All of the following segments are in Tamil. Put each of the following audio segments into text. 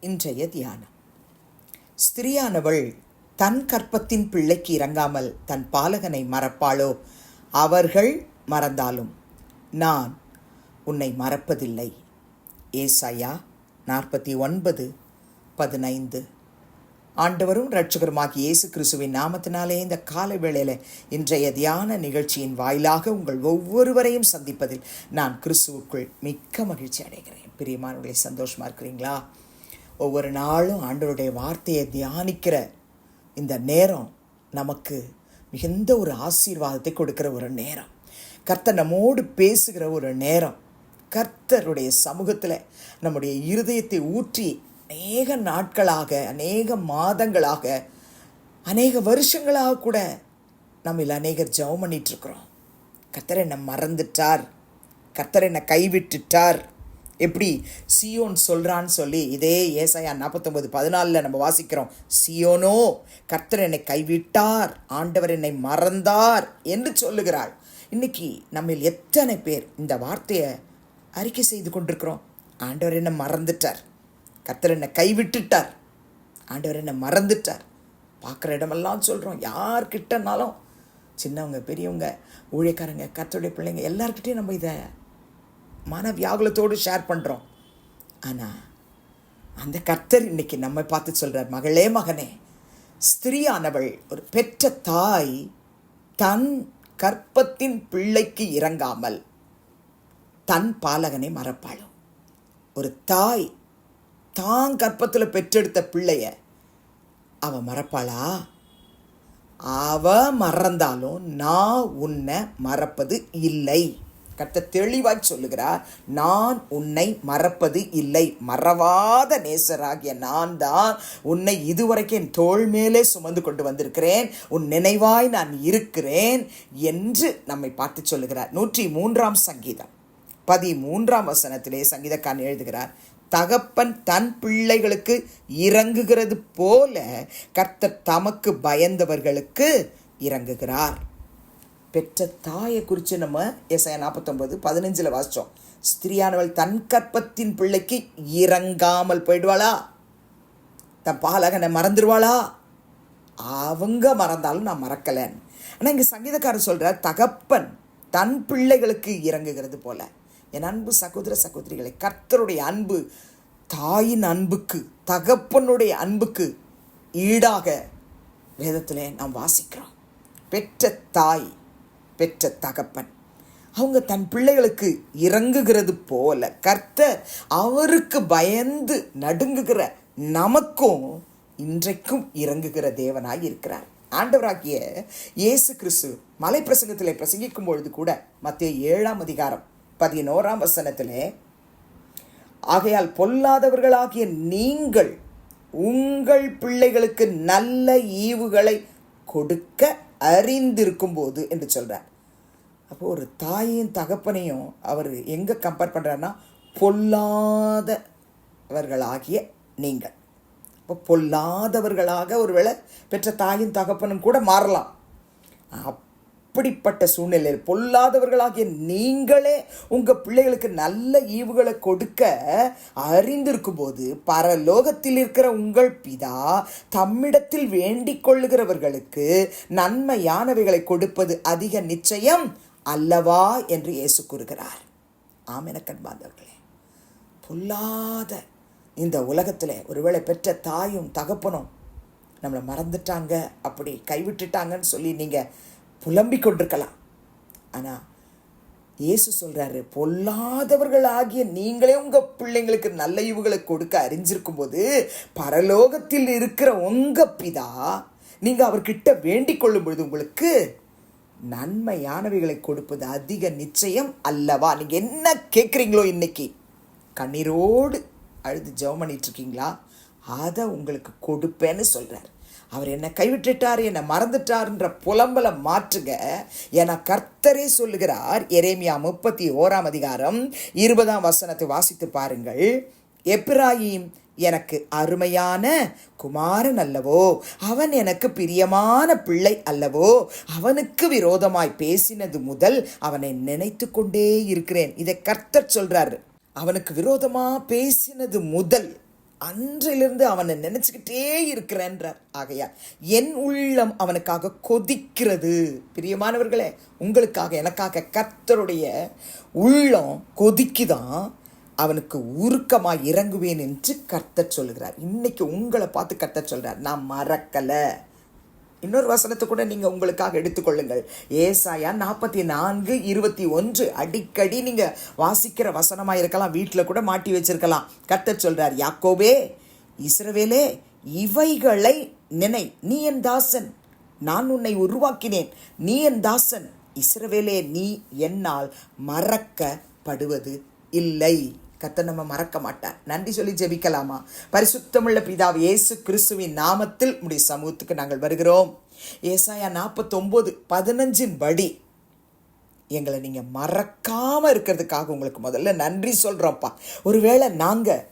இன்றைய தியானம். ஸ்திரியானவள் தன் கற்பத்தின் பிள்ளைக்கு இறங்காமல் தன் பாலகனை மறப்பாளோ? அவர்கள் மறந்தாலும் நான் உன்னை மறப்பதில்லை. ஏசாயா நாற்பத்தி ஒன்பது பதினைந்து. ஆண்டவரும் ரட்சகருமாகி இயேசு கிறிஸ்துவின் நாமத்தினாலே இந்த கால வேளையில் இன்றைய தியான நிகழ்ச்சியின் வாயிலாக உங்கள் ஒவ்வொருவரையும் சந்திப்பதில் நான் கிறிஸ்துவுக்குள் மிக்க மகிழ்ச்சி அடைகிறேன். பிரியமானவர்களை சந்தோஷமா இருக்கிறீங்களா? ஒவ்வொரு நாளும் ஆண்டவருடைய வார்த்தையை தியானிக்கிற இந்த நேரம் நமக்கு மிகுந்த ஒரு ஆசீர்வாதத்தை கொடுக்கிற ஒரு நேரம். கர்த்தர் நம்மோடு பேசுகிற ஒரு நேரம். கர்த்தருடைய சமூகத்தில் நம்முடைய இருதயத்தை ஊற்றி அநேக நாட்களாக அநேக மாதங்களாக அநேக வருஷங்களாக கூட நம்மில் அநேகர் ஜெபம் பண்ணிகிட்ருக்குறோம் கர்த்தர் என்னை மறந்துட்டார். கர்த்தர் என்னை கைவிட்டுட்டார். எப்படி சியோன் சொல்கிறான்னு சொல்லி இதே ஏசாயா நாற்பத்தொம்பது பதினாலில் நம்ம வாசிக்கிறோம் சியோனோ கர்த்தர் என்னை கைவிட்டார் ஆண்டவர் என்னை மறந்தார் என்று சொல்லுகிறாள் இன்னைக்கு நம்மில் எத்தனை பேர் இந்த வார்த்தையை அறிக்கை செய்து கொண்டிருக்கிறோம்? ஆண்டவர் என்னை மறந்துட்டார். கர்த்தர் என்னை கைவிட்டுட்டார். ஆண்டவர் என்னை மறந்துட்டார். பார்க்குற இடமெல்லாம் சொல்கிறோம் யார்கிட்டனாலும் சின்னவங்க பெரியவங்க ஊழியக்காரங்க கத்தோடைய பிள்ளைங்க எல்லார்கிட்டையும் நம்ம இதை மன வியாகுலத்தோடு ஷேர் பண்ணுறோம் ஆனால் அந்த கர்த்தர் இன்னைக்கு நம்மை பார்த்து சொல்கிறார் மகளே மகனே ஸ்திரீயானவள் ஒரு பெற்ற தாய் தன் கற்பத்தின் பிள்ளைக்கு இறங்காமல் தன் பாலகனை மறப்பாளோ? ஒரு தாய் தான் கற்பத்தில் பெற்றெடுத்த பிள்ளைய அவ மறப்பாளா? அவ மறந்தாலும் நான் உன்னை மறப்பது இல்லை. கத்த தெளிவாய் சொல்லுகிறார் நான் உன்னை மறப்பது இல்லை. மறவாத நேசராகிய நான் தான் உன்னை இதுவரைக்கும் என் தோல் மேலே சுமந்து கொண்டு வந்திருக்கிறேன். உன் நினைவாய் நான் இருக்கிறேன் என்று நம்மை பார்த்து சொல்லுகிறார். நூற்றி மூன்றாம் சங்கீதம். பதிமூன்றாம் வசனத்திலே சங்கீதக்கான் எழுதுகிறார் தகப்பன் தன் பிள்ளைகளுக்கு இறங்குகிறது போல கர்த்தர் தமக்கு பயந்தவர்களுக்கு இறங்குகிறார். பெற்ற தாயை குறித்து நம்ம எஸ்ஐ நாற்பத்தொம்பது பதினஞ்சில் வாசித்தோம் ஸ்திரியானவள் தன் கற்பத்தின் பிள்ளைக்கு இறங்காமல் போயிடுவாளா? தன் பாலகனை மறந்துடுவாளா? அவங்க மறந்தாலும் நான் மறக்கலன்னு ஆனால் இங்கே சங்கீதக்காரர் சொல்கிறார் தகப்பன் தன் பிள்ளைகளுக்கு இறங்குகிறது போல. என் அன்பு சகோதர சகோதரிகளை கர்த்தருடைய அன்பு தாயின் அன்புக்கு தகப்பனுடைய அன்புக்கு ஈடாக வேதத்தில் நாம் வாசிக்கிறோம். பெற்ற தாய் பெற்ற தகப்பன். அவங்க தன் பிள்ளைகளுக்கு இறங்குகிறது போல கர்த்தர் அவருக்கு பயந்து நடுங்குகிற நமக்கும் இன்றைக்கும் இறங்குகிற தேவனாய் இருக்கிறார். ஆண்டவராகிய இயேசு கிறிஸ்து மலை பிரசங்கத்தில் பிரசங்கிக்கும் பொழுது கூட மத்திய ஏழாம் அதிகாரம் பதினோராம் வசனத்திலே ஆகையால் பொல்லாதவர்களாகிய நீங்கள் உங்கள் பிள்ளைகளுக்கு நல்ல ஈவுகளை கொடுக்க அறிந்திருக்கும் போது என்று சொல்கிறார் அப்போ ஒரு தாயும் தகப்பனையும் அவர் எங்கே கம்பேர் பண்ணுறாருன்னா பொல்லாதவர்களாகிய நீங்கள். இப்போ பொல்லாதவர்களாக ஒருவேளை பெற்ற தாயும் தகப்பனும் கூட மாறலாம். அப்படிப்பட்ட சூழ்நிலையில் பொல்லாதவர்களாகிய நீங்களே உங்கள் பிள்ளைகளுக்கு நல்ல ஈவுகளை கொடுக்க அறிந்திருக்கும் போது பரலோகத்தில் இருக்கிற உங்கள் பிதா தம்மிடத்தில் வேண்டிக் கொள்ளுகிறவர்களுக்கு நன்மையானவைகளை கொடுப்பது அதிக நிச்சயம் அல்லவா என்று இயேசு கூறுகிறார். ஆமென கண்பார்ந்தவர்களே பொல்லாத இந்த உலகத்தில் ஒருவேளை பெற்ற தாயும் தகப்பனும் நம்மளை மறந்துட்டாங்க அப்படி கைவிட்டுட்டாங்கன்னு சொல்லி நீங்கள் புலம்பிக் கொண்டிருக்கலாம் ஆனால் இயேசு சொல்கிறாரு பொல்லாதவர்கள் ஆகிய நீங்களே உங்கள் பிள்ளைங்களுக்கு நல்ல ஈவுகளை கொடுக்க அறிஞ்சிருக்கும் போது பரலோகத்தில் இருக்கிற உங்கள் பிதா நீங்கள் அவர்கிட்ட வேண்டிக் கொள்ளும் பொழுது உங்களுக்கு நன்மையானவைகளை கொடுப்பது அதிக நிச்சயம் அல்லவா? நீங்கள் என்ன கேட்குறீங்களோ இன்னைக்கு? கண்ணீரோடு அழுது ஜெபம் பண்ணிட்டு இருக்கீங்களா? அதை உங்களுக்கு கொடுப்பேன்னு சொல்கிறார் அவர் என்னை கைவிட்டுட்டார் என்னை மறந்துட்டார்ன்ற புலம்பலை மாற்றுங்க என கர்த்தரே சொல்லுகிறார். எரேமியா முப்பத்தி ஓராம் அதிகாரம் இருபதாம் வசனத்தை வாசித்து பாருங்கள். எப்ராயிம் எனக்கு அருமையான குமாரன் அல்லவோ? அவன் எனக்கு பிரியமான பிள்ளை அல்லவோ? அவனுக்கு விரோதமாய் பேசினது முதல் அவனை நினைத்து கொண்டே இருக்கிறேன். இதை கர்த்தர் சொல்றாரு. அவனுக்கு விரோதமா பேசினது முதல் அன்றிலிருந்து அவனை நினைச்சுக்கிட்டே இருக்கிறேன்றார். ஆகையா என் உள்ளம் அவனுக்காக கொதிக்கிறது. பிரியமானவர்களே உங்களுக்காக எனக்காக கர்த்தருடைய உள்ளம் கொதிக்குதான் அவனுக்கு உருக்கமாக இறங்குவேன் என்று கர்த்தர் சொல்கிறார் இன்னைக்கு உங்களை பார்த்து கர்த்தர் சொல்கிறார் நான் மறக்கலை. இன்னொரு வசனத்தை கூட நீங்கள் உங்களுக்காக எடுத்துக்கொள்ளுங்கள். ஏசாயா நாற்பத்தி நான்கு இருபத்தி ஒன்று. அடிக்கடி நீங்கள் வாசிக்கிற வசனமாக இருக்கலாம் வீட்டில் கூட மாட்டி வச்சிருக்கலாம். கத்தர் சொல்கிறார் யாக்கோபே இஸ்ரவேலே இவைகளை நினை. நீ என் தாசன் நான் உன்னை உருவாக்கினேன். நீ என் தாசன் இஸ்ரவேலே நீ என்னால் மறக்கப்படுவது இல்லை. கத்த நம்ம மறக்க மாட்டார். நன்றி சொல்லி ஜெபிக்கலாமா? பரிசுத்தமுள்ள பிதாവ് இயேசு கிறிஸ்துவின் நாமத்தில் உடைய சமூகத்துக்கு நாங்கள் வருகிறோம். ஏசாயா நாற்பத்தொம்போது பதினஞ்சின் படி எங்களை நீங்கள் மறக்காமல் இருக்கிறதுக்காக உங்களுக்கு முதல்ல நன்றி சொல்கிறோம்ப்பா ஒருவேளை நாங்கள்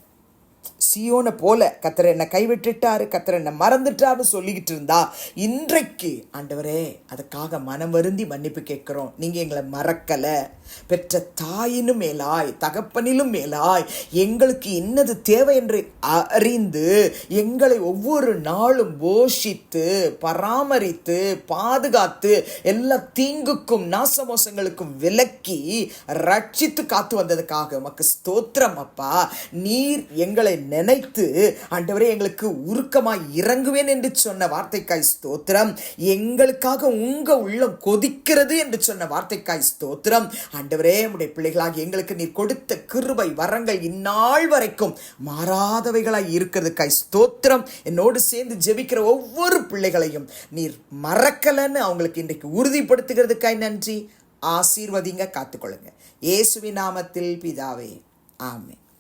சியோனை போல கத்தரை என்னை கைவிட்டுட்டாரு கத்தரை என்னை மறந்துட்டாருன்னு சொல்லிக்கிட்டு இருந்தா இன்றைக்கு ஆண்டவரே அதுக்காக மனம் வருந்தி மன்னிப்பு கேட்குறோம். நீங்கள் எங்களை மறக்கலை. பெற்ற தாயினும் மேலாய் தகப்பனிலும் மேலாய் எங்களுக்கு என்னது தேவை என்று அறிந்து எங்களை ஒவ்வொரு நாளும் போஷித்து பராமரித்து பாதுகாத்து எல்லா தீங்குக்கும் நாசமோசங்களுக்கும் விலக்கி ரட்சித்து காத்து வந்ததுக்காக உமக்கு ஸ்தோத்திரம் அப்பா. நீர் எங்களை நினைத்து ஆண்டவரே எங்களுக்கு உருக்கமாய் இறங்குவேன் என்று சொன்ன வார்த்தைக்காய் ஸ்தோத்திரம். எங்களுக்காக உங்க உள்ளம் கொதிக்கிறது என்று சொன்ன வார்த்தைக்காய் ஸ்தோத்திரம். ஆண்டவரே உடைய பிள்ளைகளாக எங்களுக்கு நீர் கொடுத்த கிருபை வரங்கள் இந்நாள் வரைக்கும் மாறாதவைகளாய் இருக்கிறதுக்காய் ஸ்தோத்திரம். என்னோடு சேர்ந்து ஜெபிக்கிற ஒவ்வொரு பிள்ளைகளையும் நீர் மறக்கலன்னு அவங்களுக்கு இன்றைக்கு உறுதிப்படுத்துகிறதுக்காய் நன்றி. ஆசீர்வதிங்க காத்துக்கொள்ளுங்க. இயேசுவி நாமத்தில் பிதாவே ஆமே